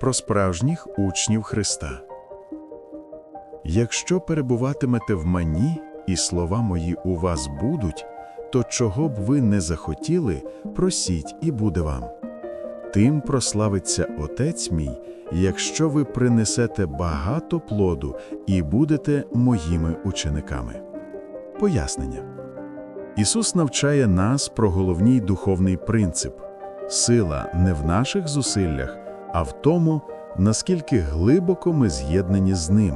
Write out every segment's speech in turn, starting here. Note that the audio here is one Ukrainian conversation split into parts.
про справжніх учнів Христа. Якщо перебуватимете в мені, і слова мої у вас будуть, то чого б ви не захотіли, просіть і буде вам. Тим прославиться Отець мій, якщо ви принесете багато плоду і будете моїми учениками. Пояснення. Ісус навчає нас про головний духовний принцип сила не в наших зусиллях, а в тому, наскільки глибоко ми з'єднані з Ним.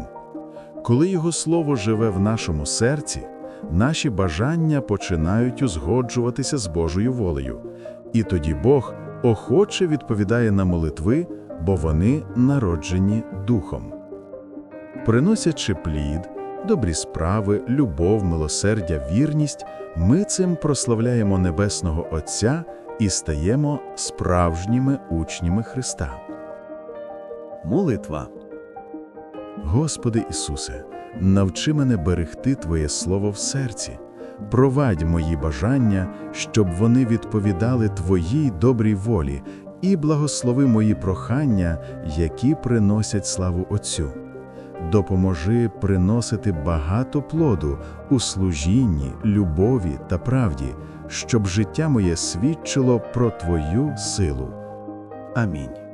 Коли Його Слово живе в нашому серці, наші бажання починають узгоджуватися з Божою волею, і тоді Бог охоче відповідає на молитви, бо вони народжені Духом. Приносячи плід, добрі справи, любов, милосердя, вірність, ми цим прославляємо Небесного Отця і стаємо справжніми учнями Христа. Молитва. Господи Ісусе, навчи мене берегти Твоє Слово в серці, провадь мої бажання, щоб вони відповідали Твоїй добрій волі, і благослови мої прохання, які приносять славу Отцю. Допоможи приносити багато плоду у служінні, любові та правді, щоб життя моє свідчило про Твою силу. Амінь.